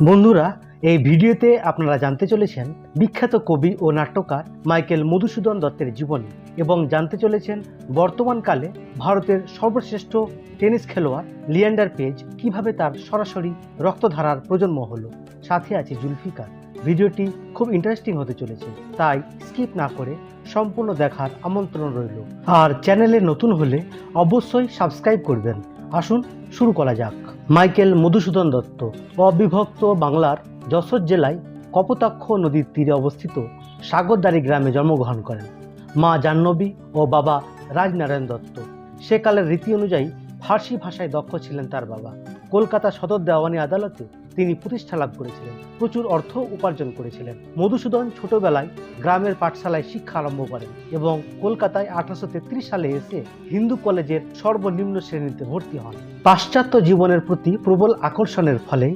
বন্ধুরা, এই ভিডিওতে আপনারা জানতে চলেছেন বিখ্যাত কবি ও নাট্যকার মাইকেল মধুসূদন দত্তের জীবনী এবং জানতে চলেছেন বর্তমানকালে ভারতের সর্বশ্রেষ্ঠ টেনিস খেলোয়াড় লিয়ান্ডার পেজ কীভাবে তার সরাসরি রক্তধারার প্রজন্ম হলো। সাথে আছে জুলফিকার। ভিডিওটি খুব ইন্টারেস্টিং হতে চলেছে, তাই স্কিপ না করে সম্পূর্ণ দেখার আমন্ত্রণ রইল। আর চ্যানেলে নতুন হলে অবশ্যই সাবস্ক্রাইব করবেন। আসুন, শুরু করা যাক। মাইকেল মধুসূদন দত্ত, অবিভক্ত বাংলার যশোর জেলায় কপোতাক্ষ নদীর তীরে অবস্থিত সাগরদারি গ্রামে জন্মগ্রহণ করেন। মা জাহ্নবী ও বাবা রাজনারায়ণ দত্ত। সেকালের রীতি অনুযায়ী ফার্সি ভাষায় দক্ষ ছিলেন তার বাবা। কলকাতা সদর দেওয়ানি আদালতে তিনি প্রতিষ্ঠা লাভ করেছিলেন। প্রচুর অর্থ উপার্জন করেছিলেন। মধুসূদন ছোটবেলায় গ্রামের পাঠশালায় শিক্ষা আরম্ভ করেন এবং কলকাতায় আঠারোশো তেত্রিশ সালে এসে হিন্দু কলেজের সর্বনিম্ন শ্রেণীতে ভর্তি হন। পাশ্চাত্য জীবনের প্রতি প্রবল আকর্ষণের ফলে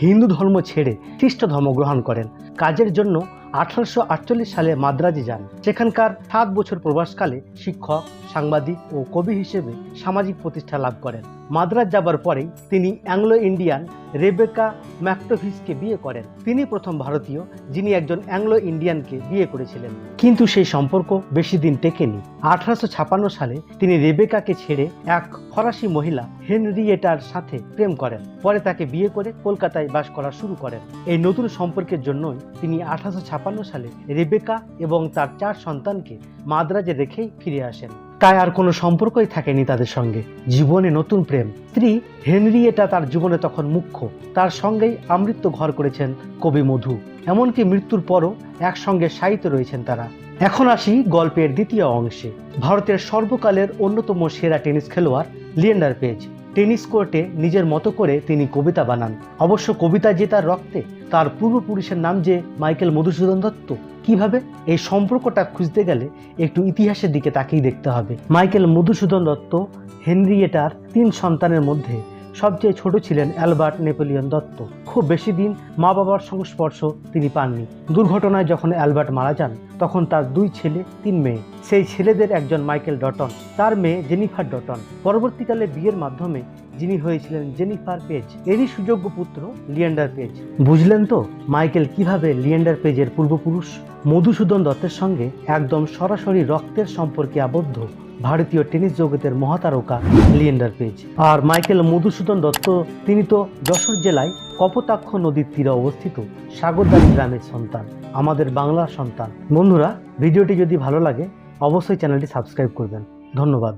হিন্দু ধর্ম ছেড়ে খ্রিস্ট ধর্ম গ্রহণ করেন। কাজের জন্য আঠারোশো আটচল্লিশ সালে মাদ্রাজে যান। সেখানকার সাত বছর প্রবাসকালে শিক্ষক, সাংবাদিক ও কবি হিসেবে সামাজিক প্রতিষ্ঠা লাভ করেন। মাদ্রাজ যাবার পরেই তিনি অ্যাংলো ইন্ডিয়ান রেবেকা ম্যাকটোভিসকে বিয়ে করেন। তিনি প্রথম ভারতীয়, যিনি একজন অ্যাংলো ইন্ডিয়ানকে বিয়ে করেছিলেন। কিন্তু সেই সম্পর্ক বেশি দিন টেকেনি। আঠারোশো ছাপান্ন সালে তিনি রেবেকাকে ছেড়ে এক ফরাসি মহিলা হেনরিয়েটার সাথে প্রেম করেন। পরে তাকে বিয়ে করে কলকাতায় বাস করা শুরু করেন। এই নতুন সম্পর্কের জন্যই তিনি আঠারোশো সালে রেবেকা এবং তার চার সন্তানকে মাদ্রাজে রেখেই ফিরে আসেন। তাই আর কোনো সম্পর্কই থাকেনি তাদের সঙ্গে। জীবনে নতুন প্রেম। স্ত্রী হেনরিয়েটা তার জীবনে তখন মুখ্য। তার সঙ্গেই আমৃত্য ঘর করেছেন কবি মধু। এমনকি মৃত্যুর পরও একসঙ্গে সাহিত্য রয়েছেন তারা। এখন আসি গল্পের দ্বিতীয় অংশে। ভারতের সর্বকালের অন্যতম সেরা টেনিস খেলোয়াড় লিয়েন্ডার পেজ। টেনিস কোর্টে নিজের মতো করে তিনি কবিতা বানান। অবশ্য কবিতা যে তার রক্তে, তার পূর্বপুরুষের নাম যে মাইকেল মধুসূদন দত্ত। কীভাবে? এই সম্পর্কটা খুঁজতে গেলে একটু ইতিহাসের দিকে তাকেই দেখতে হবে। মাইকেল মধুসূদন দত্ত, হেনরিয়েটার, তিন সন্তানের মধ্যে। সবচেয়ে ছোট ছিলেন অ্যালবার্ট নেপোলিয়ন দত্ত। খুব বেশি দিন মা বাবার সংস্পর্শ তিনি পাননি। দুর্ঘটনায় যখন অ্যালবার্ট মারা যান, তখন তার দুই ছেলে, তিন মেয়ে। সেই ছেলেদের একজন মাইকেল ডটন, তার মেয়ে জেনিফার ডটন। পরবর্তীকালে বিয়ের মাধ্যমে যিনি হয়েছিলেন জেনিফার পেজ এরই সুযোগ্য পুত্র লিয়েন্ডার পেজ বুঝলেন তো, মাইকেল কীভাবে লিয়েন্ডার পেজের পূর্বপুরুষ মধুসূদন দত্তের সঙ্গে একদম সরাসরি রক্তের সম্পর্কে আবদ্ধ ভারতীয় টেনিস জগতের মহাতারকা লিয়েন্ডার পেজ আর মাইকেল মধুসূদন দত্ত, তিনি তো যশোর জেলায় কপোতাক্ষ নদীর তীরে অবস্থিত সাগরদারি গ্রামের সন্তান, আমাদের বাংলার সন্তান। বন্ধুরা, ভিডিওটি যদি ভালো লাগে, অবশ্যই চ্যানেলটি সাবস্ক্রাইব করবেন। ধন্যবাদ।